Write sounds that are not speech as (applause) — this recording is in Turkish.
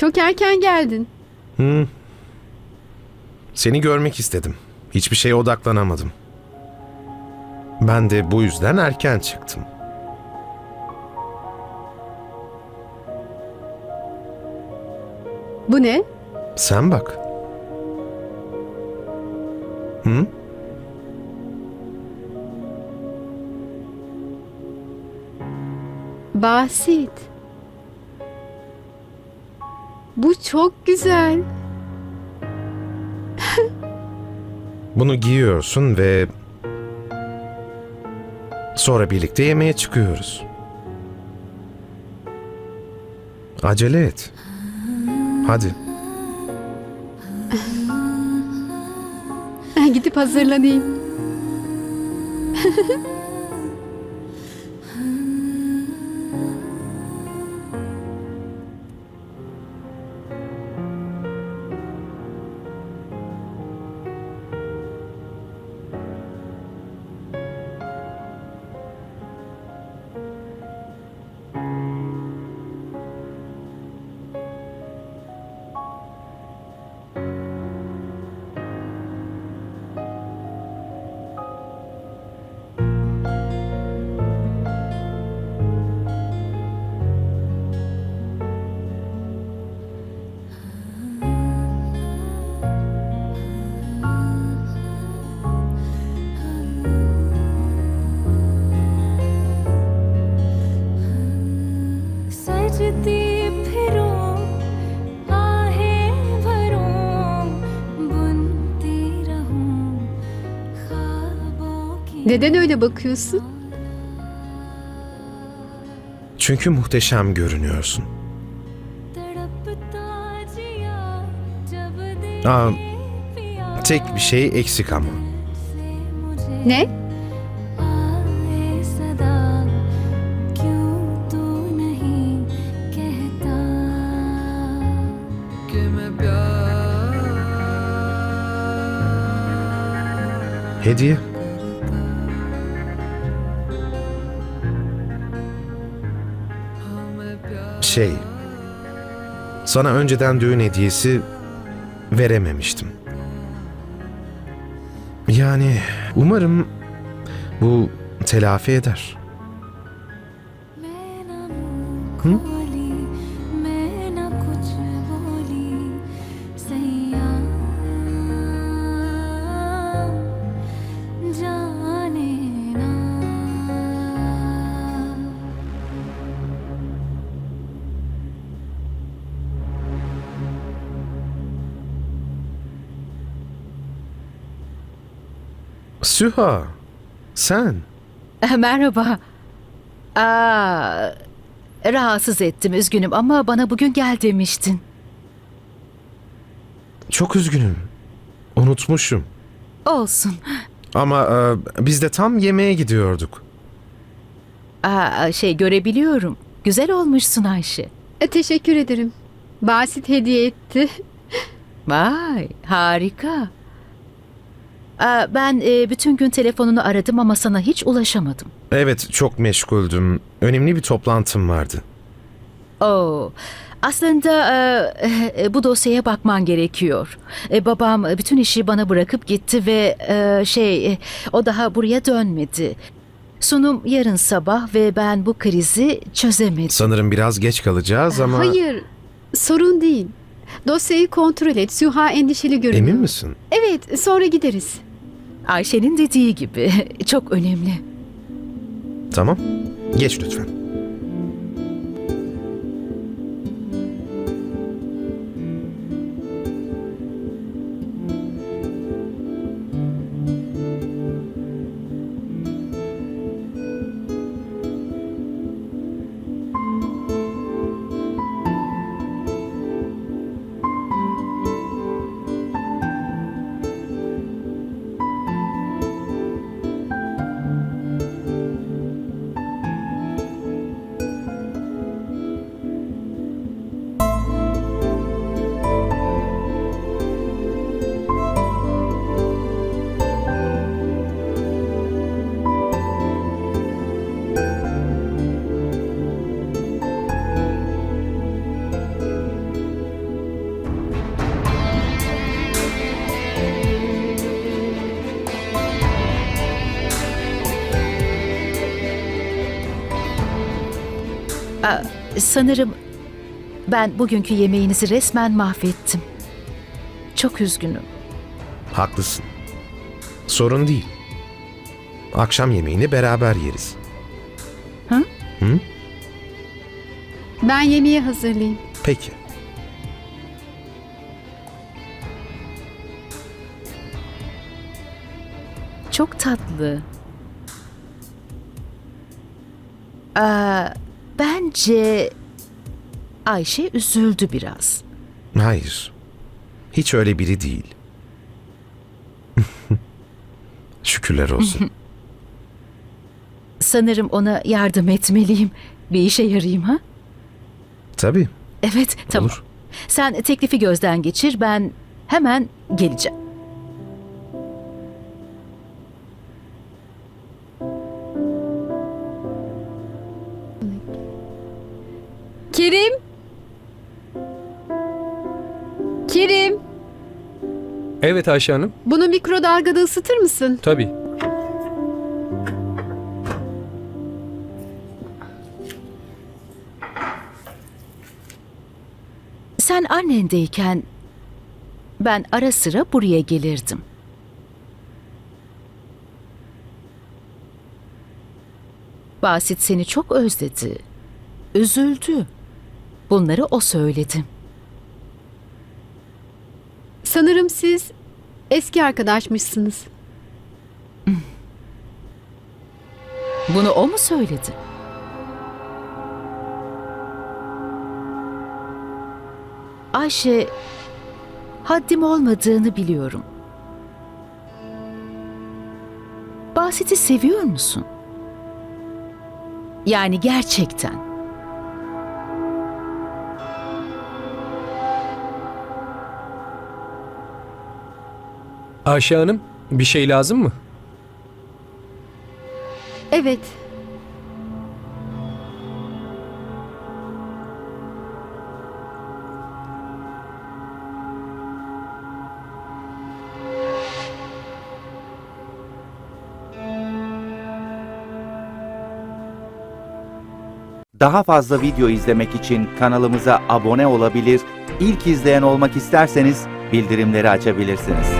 Çok erken geldin. Hı. Seni görmek istedim. Hiçbir şeye odaklanamadım. Ben de bu yüzden erken çıktım. Bu ne? Sen bak. Hı? Basit. Bu çok güzel. Bunu giyiyorsun ve sonra birlikte yemeğe çıkıyoruz. Acele et. Hadi. Gidip hazırlanayım. (laughs) Neden öyle bakıyorsun? Çünkü muhteşem görünüyorsun. Aa, tek bir şey eksik ama. Ne? Hediye. Şey, sana önceden düğün hediyesi verememiştim. Yani umarım bu telafi eder. मैं Süha, sen. Merhaba. Aa, rahatsız ettim üzgünüm ama bana bugün gel demiştin. Çok üzgünüm. Unutmuşum. Olsun. Ama e, biz de tam yemeğe gidiyorduk. Aa, şey görebiliyorum. Güzel olmuşsun Ayşe. E, teşekkür ederim. Basit hediye etti. (laughs) Vay harika. Aa, ben e, bütün gün telefonunu aradım ama sana hiç ulaşamadım. Evet, çok meşguldüm. Önemli bir toplantım vardı. Oo, aslında e, e, bu dosyaya bakman gerekiyor. E, babam e, bütün işi bana bırakıp gitti ve e, şey e, o daha buraya dönmedi. Sunum yarın sabah ve ben bu krizi çözemedim. Sanırım biraz geç kalacağız ama... Hayır, sorun değil. Dosyayı kontrol et. Süha endişeli görünüyor. Emin misin? Evet, sonra gideriz. Ayşe'nin dediği gibi (laughs) çok önemli. Tamam. Geç lütfen. Aa, sanırım ben bugünkü yemeğinizi resmen mahvettim. Çok üzgünüm. Haklısın. Sorun değil. Akşam yemeğini beraber yeriz. Hı? Hı? Ben yemeği hazırlayayım. Peki. Çok tatlı. Aa, bence Ayşe üzüldü biraz. Hayır. Hiç öyle biri değil. (laughs) Şükürler olsun. (laughs) Sanırım ona yardım etmeliyim. Bir işe yarayayım ha? Tabii. Evet, tamam. Olur. Sen teklifi gözden geçir, ben hemen geleceğim. Evet Ayşe Hanım. Bunu mikrodalgada ısıtır mısın? Tabii. Sen annendeyken ben ara sıra buraya gelirdim. Basit seni çok özledi. Üzüldü. Bunları o söyledi. Sanırım siz eski arkadaşmışsınız. Bunu o mu söyledi? Ayşe, haddim olmadığını biliyorum. Basit'i seviyor musun? Yani gerçekten. Ayşe Hanım bir şey lazım mı? Evet. Daha fazla video izlemek için kanalımıza abone olabilir, ilk izleyen olmak isterseniz bildirimleri açabilirsiniz.